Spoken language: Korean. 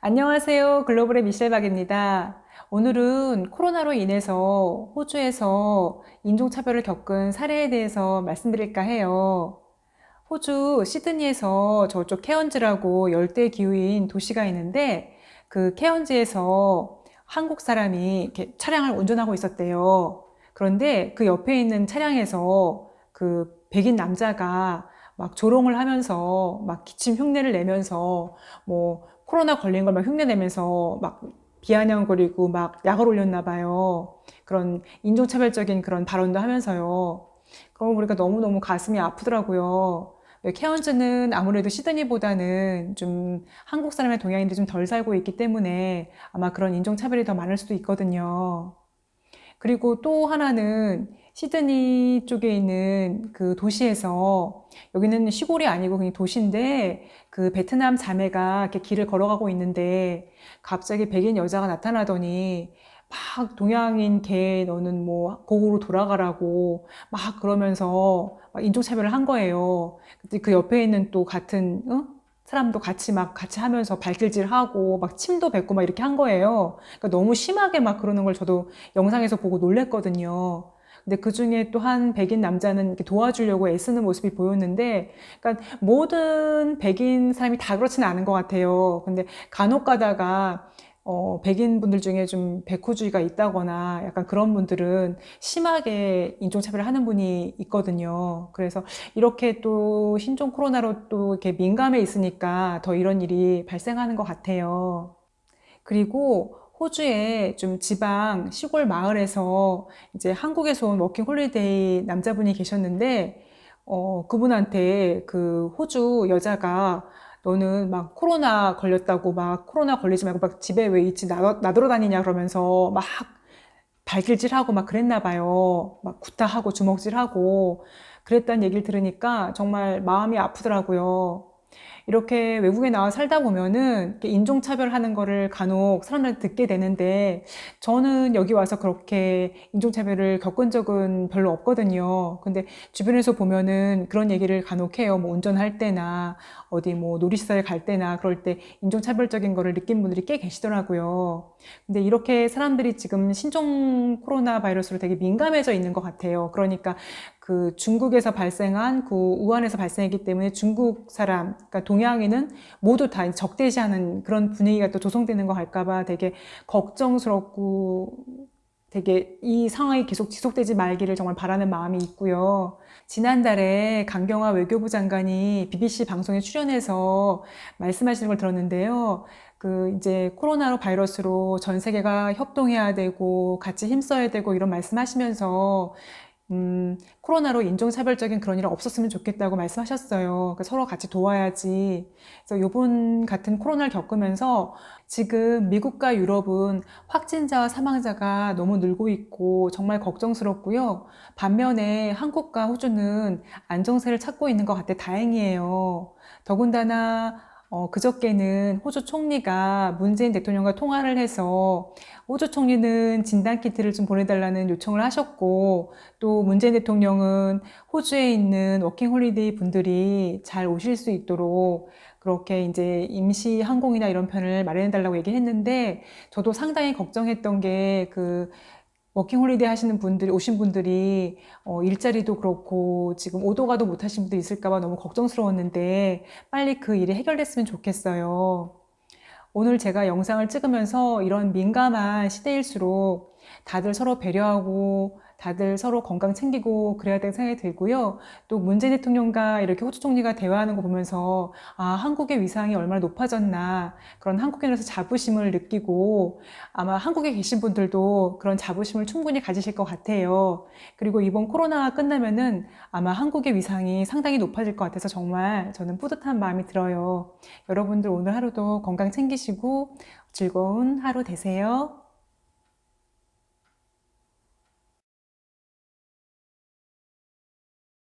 안녕하세요. 글로벌의 미셸 박입니다. 오늘은 코로나로 인해서 호주에서 인종차별을 겪은 사례에 대해서 말씀드릴까 해요. 호주 시드니에서 저쪽 케언즈라고 열대 기후인 도시가 있는데 그 케언즈에서 한국 사람이 이렇게 차량을 운전하고 있었대요. 그런데 그 옆에 있는 차량에서 그 백인 남자가 막 조롱을 하면서 막 기침 흉내를 내면서 뭐 코로나 걸린 걸 막 흉내내면서 막 비아냥거리고 막 약을 올렸나 봐요. 그런 인종차별적인 그런 발언도 하면서요. 거 보니까 너무너무 가슴이 아프더라고요. 케언즈는 아무래도 시드니보다는 좀 한국 사람의 동양인들이 좀 덜 살고 있기 때문에 아마 그런 인종차별이 더 많을 수도 있거든요. 그리고 또 하나는 시드니 쪽에 있는 그 도시에서 여기는 시골이 아니고 그냥 도시인데 그 베트남 자매가 이렇게 길을 걸어가고 있는데 갑자기 백인 여자가 나타나더니 막 동양인 개 너는 뭐 고국으로 돌아가라고 막 그러면서 막 인종차별을 한 거예요. 근데 그 옆에 있는 또 같은 어? 사람도 같이 막 같이 하면서 발길질하고 막 침도 뱉고 막 이렇게 한 거예요. 그러니까 너무 심하게 막 그러는 걸 저도 영상에서 보고 놀랬거든요. 근데 그 중에 또 한 백인 남자는 이렇게 도와주려고 애쓰는 모습이 보였는데, 그러니까 모든 백인 사람이 다 그렇지는 않은 것 같아요. 근데 간혹 가다가 어, 백인 분들 중에 좀 백호주의가 있다거나 약간 그런 분들은 심하게 인종차별을 하는 분이 있거든요. 그래서 이렇게 또 신종 코로나로 또 이렇게 민감해 있으니까 더 이런 일이 발생하는 것 같아요. 그리고 호주의 좀 지방 시골 마을에서 이제 한국에서 온 워킹 홀리데이 남자분이 계셨는데, 어, 그분한테 그 호주 여자가 너는 막 코로나 걸렸다고 막 코로나 걸리지 말고 막 집에 왜 있지 나, 나돌아 다니냐 그러면서 막 발길질하고 막 그랬나 봐요. 막 구타하고 주먹질하고 그랬다는 얘기를 들으니까 정말 마음이 아프더라고요. 이렇게 외국에 나와 살다 보면은 인종차별하는 거를 간혹 사람들한테 듣게 되는데 저는 여기 와서 그렇게 인종차별을 겪은 적은 별로 없거든요. 근데 주변에서 보면은 그런 얘기를 간혹 해요. 뭐 운전할 때나 어디 뭐 놀이시설 갈 때나 그럴 때 인종차별적인 거를 느낀 분들이 꽤 계시더라고요. 근데 이렇게 사람들이 지금 신종 코로나 바이러스로 되게 민감해져 있는 것 같아요. 그러니까 그 중국에서 발생한 그 우한에서 발생했기 때문에 중국 사람, 그러니까 동양인은 모두 다 적대시하는 그런 분위기가 또 조성되는 거 할까봐 되게 걱정스럽고 되게 이 상황이 계속 지속되지 말기를 정말 바라는 마음이 있고요. 지난달에 강경화 외교부 장관이 BBC 방송에 출연해서 말씀하시는 걸 들었는데요. 그 이제 코로나로 바이러스로 전 세계가 협동해야 되고 같이 힘써야 되고 이런 말씀하시면서 음, 코로나로 인종차별적인 그런 일은 없었으면 좋겠다고 말씀하셨어요. 그러니까 서로 같이 도와야지. 그래서 요번 같은 코로나를 겪으면서 지금 미국과 유럽은 확진자와 사망자가 너무 늘고 있고 정말 걱정스럽고요. 반면에 한국과 호주는 안정세를 찾고 있는 것 같아 다행이에요. 더군다나 어, 그저께는 호주 총리가 문재인 대통령과 통화를 해서 호주 총리는 진단 키트를 좀 보내달라는 요청을 하셨고 또 문재인 대통령은 호주에 있는 워킹 홀리데이 분들이 잘 오실 수 있도록 그렇게 이제 임시 항공이나 이런 편을 마련해 달라고 얘기를 했는데 저도 상당히 걱정했던 게그 워킹 홀리데이 하시는 분들이 오신 분들이 어, 일자리도 그렇고 지금 오도 가도 못 하신 분도 있을까 봐 너무 걱정스러웠는데 빨리 그 일이 해결됐으면 좋겠어요. 오늘 제가 영상을 찍으면서 이런 민감한 시대일수록 다들 서로 배려하고 다들 서로 건강 챙기고 그래야 될 생각이 들고요. 또 문재인 대통령과 이렇게 호주 총리가 대화하는 거 보면서 아, 한국의 위상이 얼마나 높아졌나 그런 한국인으로서 자부심을 느끼고 아마 한국에 계신 분들도 그런 자부심을 충분히 가지실 것 같아요. 그리고 이번 코로나가 끝나면은 아마 한국의 위상이 상당히 높아질 것 같아서 정말 저는 뿌듯한 마음이 들어요. 여러분들 오늘 하루도 건강 챙기시고 즐거운 하루 되세요.